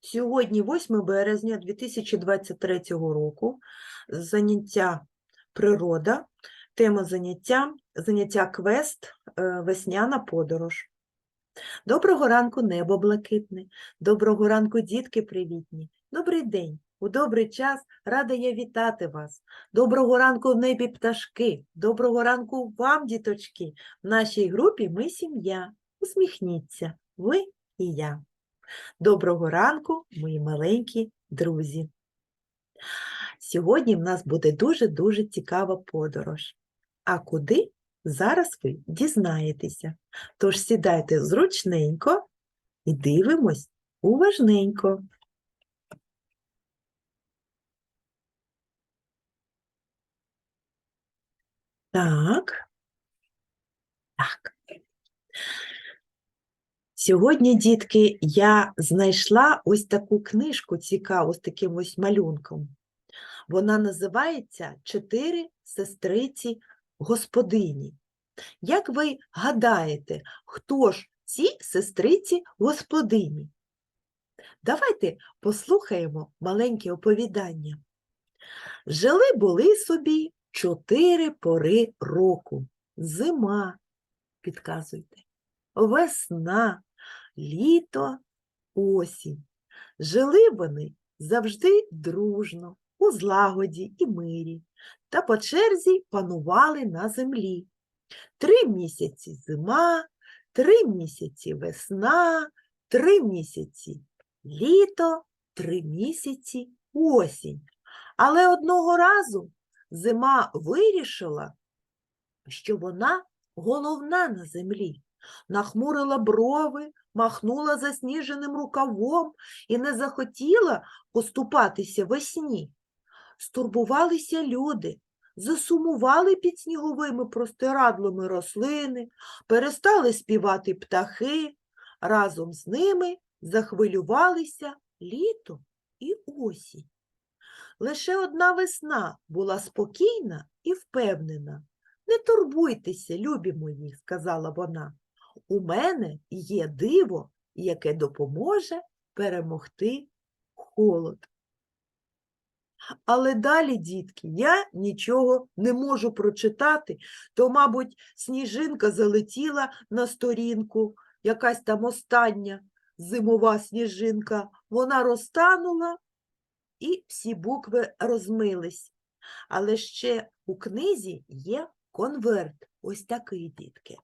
Сьогодні 8 березня 2023 року. Заняття природа. Тема заняття заняття квест е, Весняна подорож. Доброго ранку, небо блакитне. Доброго ранку, дітки привітні. Добрий день. У добрий час рада я вітати вас. Доброго ранку в небі пташки. Доброго ранку вам, діточки. В нашій групі ми сім'я. Усміхніться, ви і я. Доброго ранку, мої маленькі друзі. Сьогодні в нас буде дуже-дуже цікава подорож. А куди? Зараз ви дізнаєтеся. Тож сідайте зручненько і дивимось уважненько. Так. Так. Сьогодні, дітки, я знайшла ось таку книжку цікаву з таким ось малюнком. Вона називається Чотири сестриці господині. Як ви гадаєте, хто ж ці сестриці господині? Давайте послухаємо маленьке оповідання. Жили були собі чотири пори року. Зима, підказуйте, весна, літо, осінь. Жили вони завжди дружно, у злагоді і мирі, та по черзі панували на землі. Три місяці зима, три місяці весна, три місяці літо, три місяці осінь. Але одного разу зима вирішила, що вона головна на землі нахмурила брови, махнула засніженим рукавом і не захотіла поступатися весні. Стурбувалися люди, засумували під сніговими простирадлами рослини, перестали співати птахи, разом з ними захвилювалися літо і осінь. Лише одна весна була спокійна і впевнена. Не турбуйтеся, любі мої, сказала вона. У мене є диво, яке допоможе перемогти холод. Але далі, дітки, я нічого не можу прочитати, то, мабуть, сніжинка залетіла на сторінку, якась там остання зимова сніжинка, вона розтанула і всі букви розмились. Але ще у книзі є конверт, ось такий, дітки.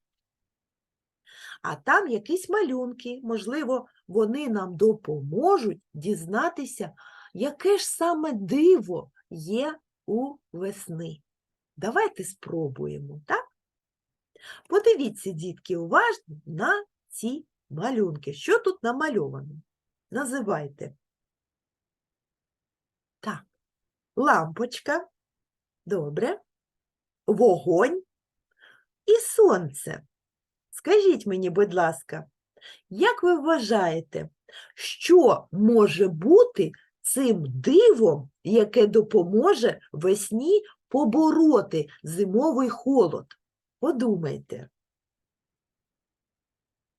А там якісь малюнки, можливо, вони нам допоможуть дізнатися, яке ж саме диво є у весни. Давайте спробуємо, так? Подивіться, дітки, уважно на ці малюнки. Що тут намальовано? Називайте. Так, лампочка, добре, вогонь і сонце. Скажіть мені, будь ласка, як ви вважаєте, що може бути цим дивом, яке допоможе весні побороти зимовий холод? Подумайте.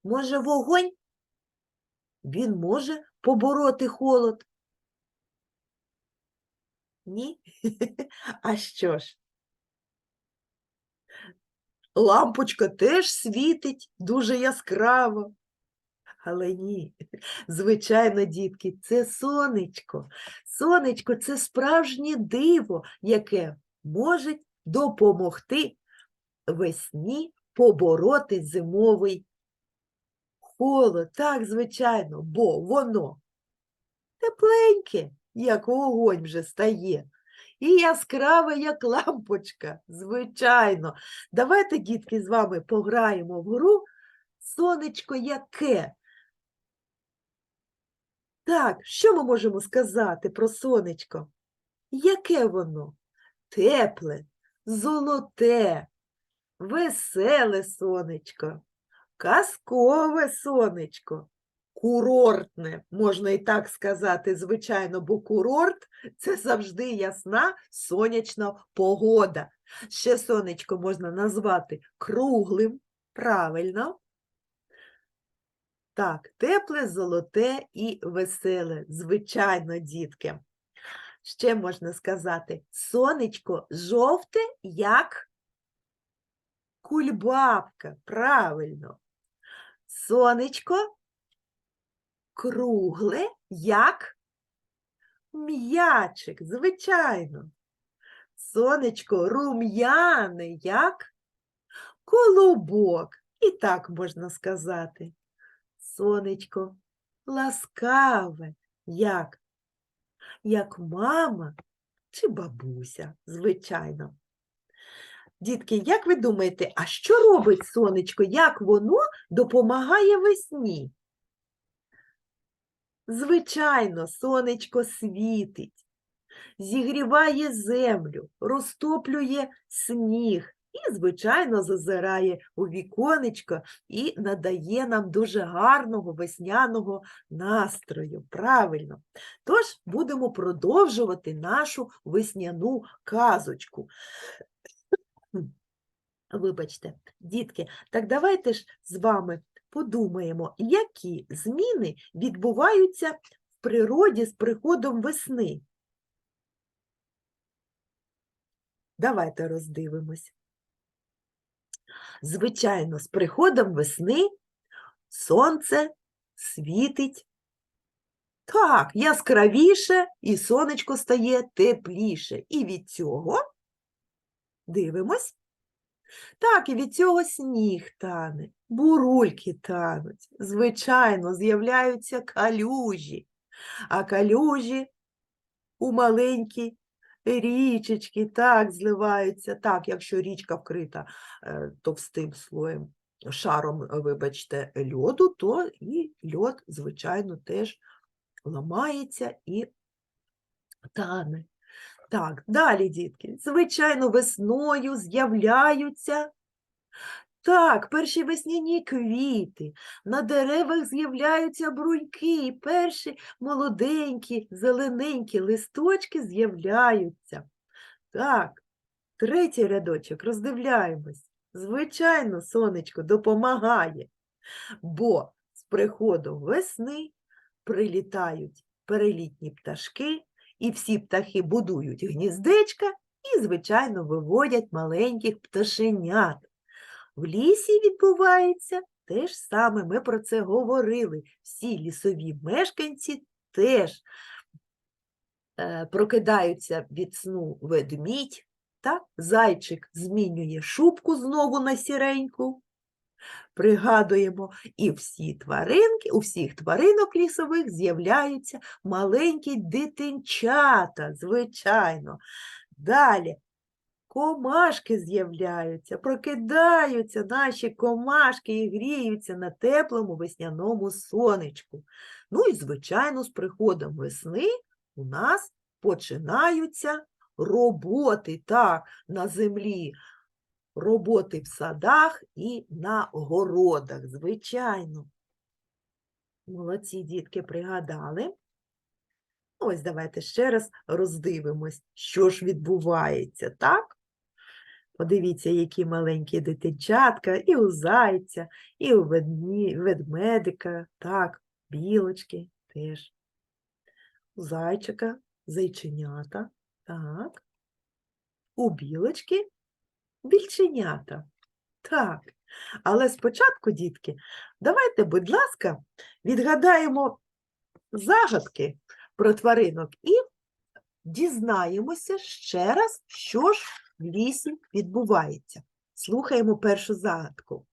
Може, вогонь? Він може побороти холод? Ні? А що ж? Лампочка теж світить дуже яскраво. Але ні, звичайно, дітки, це сонечко. Сонечко це справжнє диво, яке може допомогти весні побороти зимовий холод. Так, звичайно, бо воно тепленьке, як вогонь вже стає. І яскраве, як лампочка, звичайно. Давайте, дітки, з вами пограємо в гру сонечко яке. Так, що ми можемо сказати про сонечко? Яке воно? Тепле, золоте, веселе сонечко, казкове сонечко, курортне, можна і так сказати, звичайно, бо курорт це завжди ясна сонячна погода. Ще сонечко можна назвати круглим, правильно. Так, тепле, золоте і веселе. Звичайно, дітки. Ще можна сказати, сонечко жовте, як кульбабка. Правильно. Сонечко кругле, як м'ячик, звичайно. Сонечко рум'яне, як колобок. І так можна сказати. Сонечко ласкаве, як, як мама чи бабуся, звичайно. Дітки, як ви думаєте, а що робить сонечко? Як воно допомагає весні? Звичайно, сонечко світить, зігріває землю, розтоплює сніг і, звичайно, зазирає у віконечко і надає нам дуже гарного весняного настрою. Правильно. Тож будемо продовжувати нашу весняну казочку. Вибачте, дітки, так давайте ж з вами подумаємо, які зміни відбуваються в природі з приходом весни. Давайте роздивимось. Звичайно, з приходом весни сонце світить так, яскравіше, і сонечко стає тепліше. І від цього дивимось. Так, і від цього сніг тане, бурульки тануть. Звичайно, з'являються калюжі, а калюжі у маленькі річечки так зливаються. Так, якщо річка вкрита е, товстим слоєм, шаром, е, вибачте, льоду, то і льод, звичайно, теж ламається і тане. Так, далі, дітки. Звичайно, весною з'являються. Так, перші весняні квіти, на деревах з'являються бруньки, і перші молоденькі, зелененькі листочки з'являються. Так, третій рядочок, роздивляємось. Звичайно, сонечко допомагає, бо з приходом весни прилітають перелітні пташки, і всі птахи будують гніздечка і, звичайно, виводять маленьких пташенят. В лісі відбувається те ж саме, ми про це говорили. Всі лісові мешканці теж е, прокидаються від сну ведмідь, так? зайчик змінює шубку знову на сіреньку. Пригадуємо, і всі тваринки, у всіх тваринок лісових з'являються маленькі дитинчата, звичайно. Далі комашки з'являються, прокидаються наші комашки і гріються на теплому весняному сонечку. Ну і, звичайно, з приходом весни у нас починаються роботи так, на землі роботи в садах і на городах, звичайно. Молодці дітки пригадали. Ось давайте ще раз роздивимось, що ж відбувається, так? Подивіться, які маленькі дитинчатка і у зайця, і у ведмедика, так, білочки теж. У зайчика, зайченята, так. У білочки більченята. Так. Але спочатку, дітки, давайте, будь ласка, відгадаємо загадки про тваринок і дізнаємося ще раз, що ж в лісі відбувається. Слухаємо першу загадку.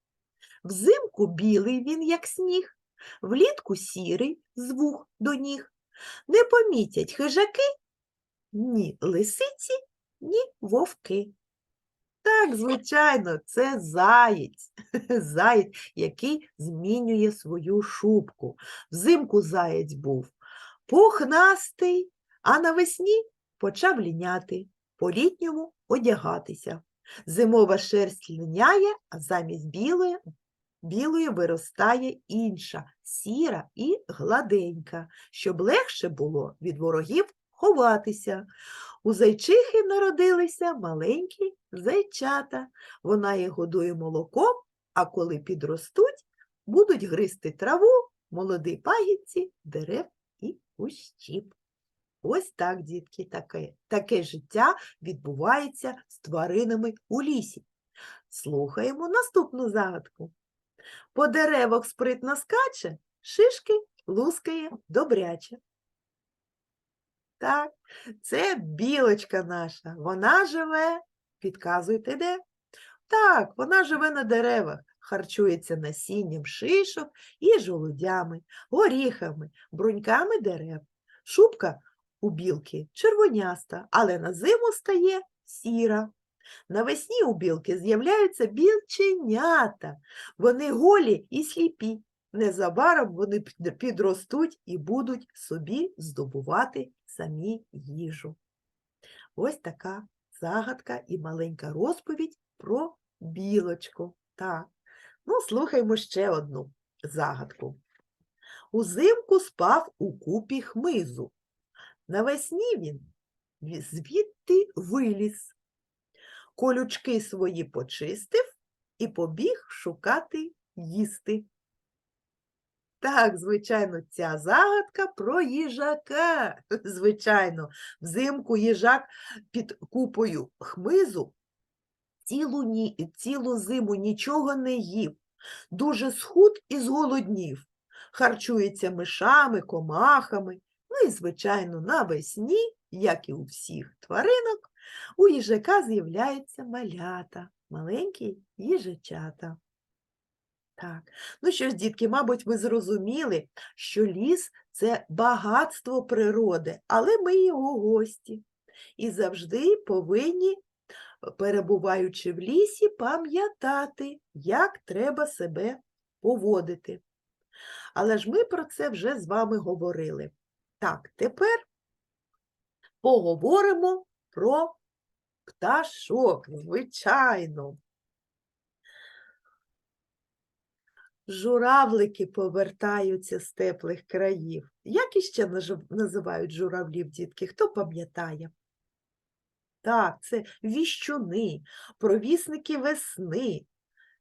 Взимку білий він, як сніг, влітку сірий з вух до ніг. Не помітять хижаки ні лисиці, ні вовки. Так, звичайно, це заєць. Заєць, який змінює свою шубку. Взимку заєць був пухнастий, а навесні почав ліняти, по-літньому одягатися. Зимова шерсть линяє, а замість білої, білої виростає інша, сіра і гладенька, щоб легше було від ворогів ховатися. У зайчихи народилися маленькі зайчата. Вона їх годує молоком, а коли підростуть, будуть гризти траву молоді пагідці дерев і кущів. Ось так, дітки, таке, таке життя відбувається з тваринами у лісі. Слухаємо наступну загадку. По деревах спритно скаче, шишки лускає добряче. Так, це білочка наша. Вона живе, підказуйте де? Так, вона живе на деревах, харчується насінням шишок і жолудями, горіхами, бруньками дерев. Шубка у білки червоняста, але на зиму стає сіра. Навесні у білки з'являються білченята. Вони голі і сліпі. Незабаром вони підростуть і будуть собі здобувати самі їжу. Ось така загадка і маленька розповідь про білочку. Так. Ну, слухаймо ще одну загадку. Узимку спав у купі хмизу. Навесні він звідти виліз. Колючки свої почистив і побіг шукати їсти. Так, звичайно, ця загадка про їжака. Звичайно, взимку їжак під купою хмизу цілу, ні, цілу зиму нічого не їв, дуже схуд і зголоднів, харчується мишами, комахами. Ну і, звичайно, навесні, як і у всіх тваринок, у їжака з'являються малята, маленькі їжачата. Так, ну що ж, дітки, мабуть, ви зрозуміли, що ліс це багатство природи, але ми його гості. І завжди повинні, перебуваючи в лісі, пам'ятати, як треба себе поводити. Але ж ми про це вже з вами говорили. Так, тепер поговоримо про пташок, звичайно. Журавлики повертаються з теплих країв. Як іще називають журавлів, дітки? Хто пам'ятає? Так, це віщуни, провісники весни.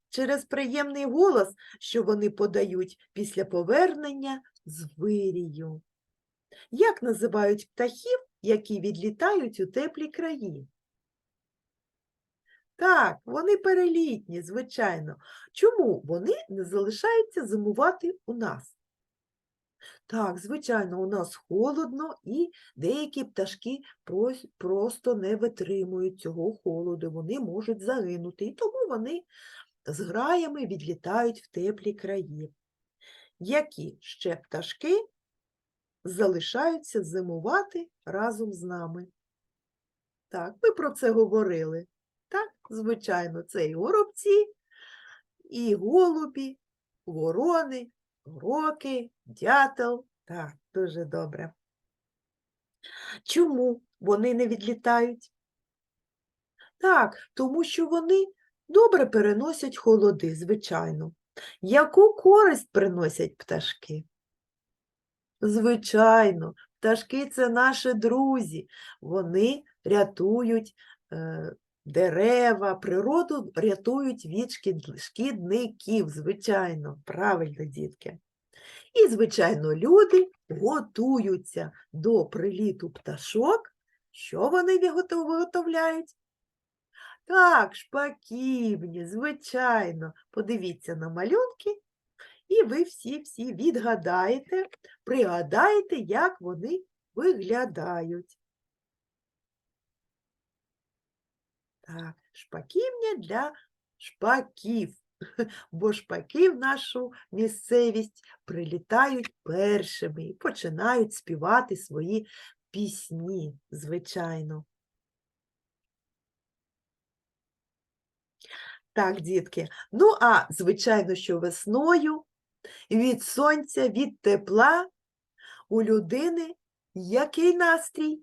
Через приємний голос, що вони подають після повернення з вирію. Як називають птахів, які відлітають у теплі краї? Так, вони перелітні, звичайно. Чому вони не залишаються зимувати у нас? Так, звичайно, у нас холодно, і деякі пташки просто не витримують цього холоду, вони можуть загинути, і тому вони з граями відлітають в теплі краї. Які ще пташки залишаються зимувати разом з нами? Так, ми про це говорили. Так, звичайно, це і горобці, і голубі, ворони, роки, дятел. Так, дуже добре. Чому вони не відлітають? Так, тому що вони добре переносять холоди, звичайно. Яку користь приносять пташки? Звичайно, пташки це наші друзі. Вони рятують е, дерева, природу рятують від шкідників, звичайно, правильно, дітки. І, звичайно, люди готуються до приліту пташок. Що вони виготовляють? Так, шпаківні, звичайно. Подивіться на малюнки, і ви всі-всі відгадаєте, пригадаєте, як вони виглядають. Так, шпаківня для шпаків, бо шпаки в нашу місцевість прилітають першими і починають співати свої пісні, звичайно. Так, дітки. Ну, а звичайно, що весною від сонця, від тепла у людини який настрій?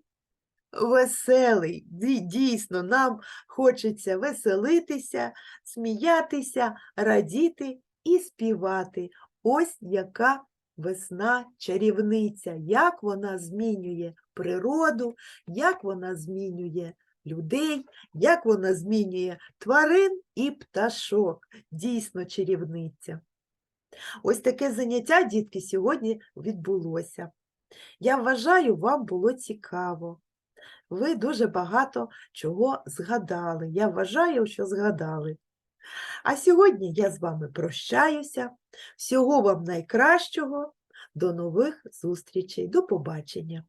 Веселий. Дійсно, нам хочеться веселитися, сміятися, радіти і співати. Ось яка весна чарівниця, як вона змінює природу, як вона змінює людей, як вона змінює тварин і пташок. Дійсно чарівниця. Ось таке заняття, дітки, сьогодні відбулося. Я вважаю, вам було цікаво. Ви дуже багато чого згадали. Я вважаю, що згадали. А сьогодні я з вами прощаюся. Всього вам найкращого. До нових зустрічей. До побачення.